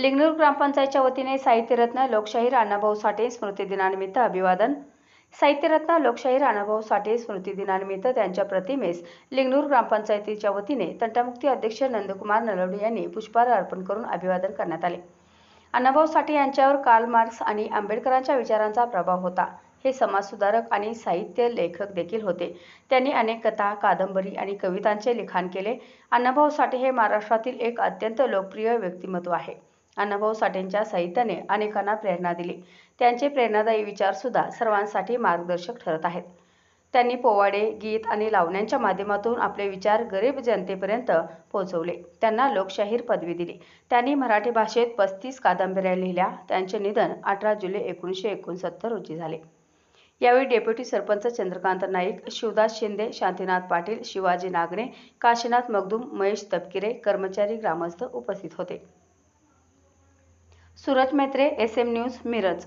लिंगणूर ग्रामपंचायतच्या वतीने साहित्यरत्न लोकशाहीर अण्णाभाऊ साठे स्मृती दिनानिमित्त अभिवादन. साहित्यरत्न लोकशाहीर अण्णाभाऊ साठे स्मृती दिनानिमित्त त्यांच्या प्रतिमेस लिंगणूर ग्रामपंचायतीच्या वतीने तंटामुक्ती अध्यक्ष नंदकुमार नलवडे यांनी पुष्पहार अर्पण करून अभिवादन करण्यात आले. अण्णाभाऊ साठे यांच्यावर कार्ल मार्क्स आणि आंबेडकरांच्या विचारांचा प्रभाव होता. हे समाजसुधारक आणि साहित्य लेखक देखील होते. त्यांनी अनेक कथा कादंबरी आणि कवितांचे लिखाण केले. अण्णाभाऊ साठे हे महाराष्ट्रातील एक अत्यंत लोकप्रिय व्यक्तिमत्व आहे. अण्णाभाऊ साठेंच्या साहित्याने अनेकांना प्रेरणा दिली. त्यांचे प्रेरणादायी विचारसुद्धा सर्वांसाठी मार्गदर्शक ठरत आहेत. त्यांनी पोवाडे गीत आणि लावण्यांच्या माध्यमातून आपले विचार गरीब जनतेपर्यंत पोहोचवले. त्यांना लोकशाहीर पदवी दिली. त्यांनी मराठी भाषेत पस्तीस कादंबऱ्या लिहिल्या. त्यांचे निधन अठरा जुलै एकोणीसशे एकोणसत्तर रोजी झाले. यावेळी डेप्युटी सरपंच चंद्रकांत नाईक शिवदास शिंदे शांतीनाथ पाटील शिवाजी नागणे काशीनाथ मगदूम महेश तपकिरे कर्मचारी ग्रामस्थ उपस्थित होते. Suraj Metre S M news Miraj.